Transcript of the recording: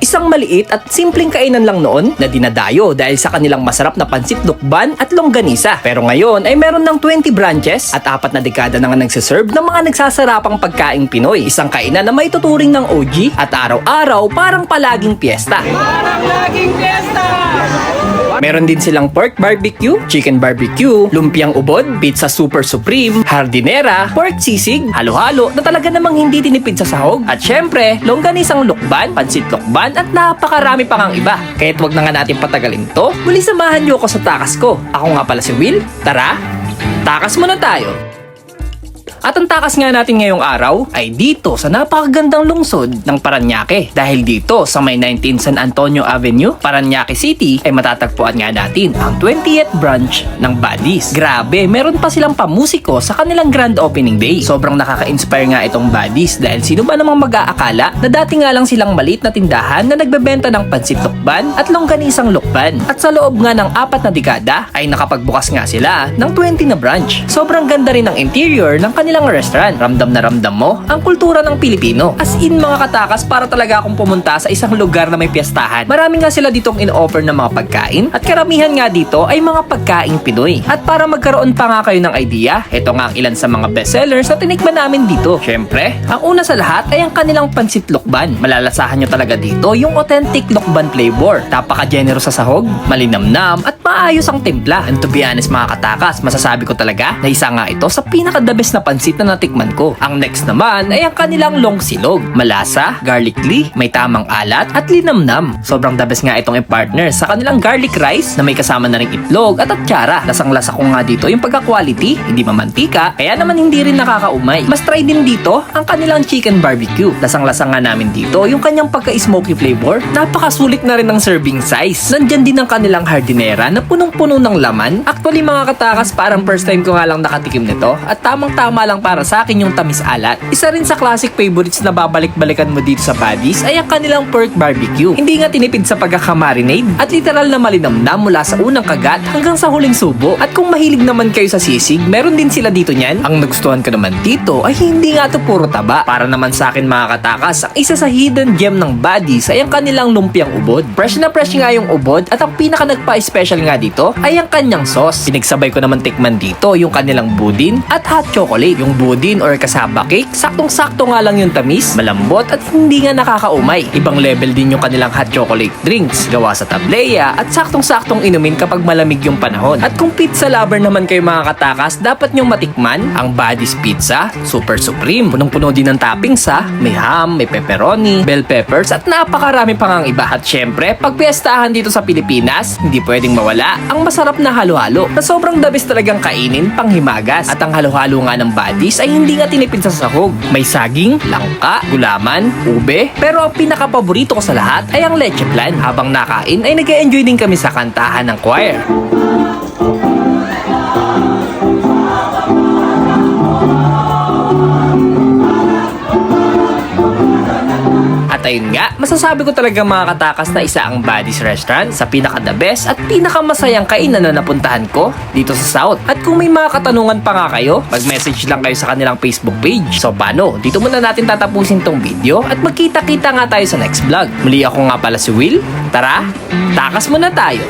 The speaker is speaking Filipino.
Isang maliit at simpleng kainan lang noon na dinadayo dahil sa kanilang masarap na pansit lukban at longganisa. Pero ngayon ay meron ng 20 branches at apat na dekada na nga nagsiserve ng mga nagsasarapang pagkaing Pinoy. Isang kainan na may tuturing ng OG at araw-araw parang palaging piyesta. Meron din silang pork barbecue, chicken barbecue, lumpiang ubod, pizza super supreme, hardinera, pork sisig, halo-halo na talaga namang hindi tinipid sa sahog. At syempre, longganisang lukban, pansit lukban at napakarami pa ngang iba. Kaya't wag na nga natin patagalin to. Muli samahan niyo ako sa takas ko. Ako nga pala si Will. Tara, takas muna tayo. At ang takas nga natin ngayong araw ay dito sa napakagandang lungsod ng Paranaque. Dahil dito sa may 19 San Antonio Avenue, Paranaque City ay matatagpuan nga natin ang 20th branch ng Buddies. Grabe, meron pa silang pamusiko sa kanilang grand opening day. Sobrang nakaka-inspire nga itong Buddies dahil sino ba namang mag-aakala na dati nga lang silang maliit na tindahan na nagbebenta ng pansit lukban at longganisang lukban. At sa loob nga ng apat na dekada ay nakapagbukas nga sila ng 20 na branch. Sobrang ganda rin ng interior ng kanilang restaurant. Ramdam na ramdam mo ang kultura ng Pilipino. As in mga katakas para talaga akong pumunta sa isang lugar na may piyestahan. Marami nga sila ditong in-offer ng mga pagkain at karamihan nga dito ay mga pagkaing Pinoy. At para magkaroon pa nga kayo ng idea, ito nga ang ilan sa mga bestsellers na tinikman namin dito. Syempre, ang una sa lahat ay ang kanilang pansit lukban. Malalasahan nyo talaga dito yung authentic lukban flavor. Napaka-generous sa sahog, malinamnam at maayos ang timpla. And to be honest mga katakas, masasabi ko talaga na isa nga ito sa pinaka-the best na pansit na natikman ko. Ang next naman ay ang kanilang long silog. Malasa, garlicky, may tamang alat at linamnam. Sobrang the best nga itong i-partner sa kanilang garlic rice na may kasama na ring itlog at atsara. Lasang-lasa ko nga dito yung pagka-quality, hindi mamantika, kaya naman hindi rin nakakaumay. Mas try din dito ang kanilang chicken barbecue. Lasang-lasa nga namin dito yung kanyang pagka-smoky flavor. Napakasulit na rin ng serving size. Nandyan din ang kanilang hardinera na punong-puno ng laman. Actually mga katakas, parang first time ko nga lang nakatikim nito at tamang-tama lang para sa akin yung tamis alat. Isa rin sa classic favorites na babalik-balikan mo dito sa Buddies ay ang kanilang pork barbecue. Hindi nga tinipid sa pagkakamarinade at literal na malinamnam mula sa unang kagat hanggang sa huling subo. At kung mahilig naman kayo sa sisig, meron din sila dito niyan. Ang nagustuhan ko naman dito ay hindi nga to puro taba. Para naman sa akin mga katakas, ang isa sa hidden gem ng Buddies ay ang kanilang lumpiang ubod. Fresh na fresh nga yung ubod at ang pinaka nagpa-special nga dito ay ang kanyang sauce. Pinagsabay ko naman tikman dito yung kanilang budin at hot chocolate. Yung budin or kasaba cake, saktong-sakto nga lang yung tamis, malambot at hindi nga nakakaumay. Ibang level din yung kanilang hot chocolate drinks, gawa sa tableya at saktong-saktong inumin kapag malamig yung panahon. At kung pizza lover naman kayo mga katakas, dapat nyong matikman ang Buddy's Pizza Super Supreme. Punong-puno din ng toppings ha. May ham, may pepperoni, bell peppers at napakarami pa ngang iba. At syempre, pag piyestahan dito sa Pilipinas, hindi pwedeng mawala ang masarap na halo-halo na sobrang dabis talagang kainin panghimagas. At ang halo-halo nga ng Buddy's ay hindi nga tinipid sa sahog. May saging, langka, gulaman, ube, pero ang pinaka-paborito ko sa lahat ay ang leche plan. Habang nakain ay nag enjoy din kami sa kantahan ng choir. At nga, masasabi ko talaga mga katakas na isa ang Buddy's Restaurant sa pinaka-the best at pinakamasayang kainan na napuntahan ko dito sa South. At kung may mga katanungan pa nga kayo, mag-message lang kayo sa kanilang Facebook page. So paano? Dito muna natin tatapusin tong video at magkita-kita nga tayo sa next vlog. Muli ako nga pala si Will. Tara, takas muna tayo!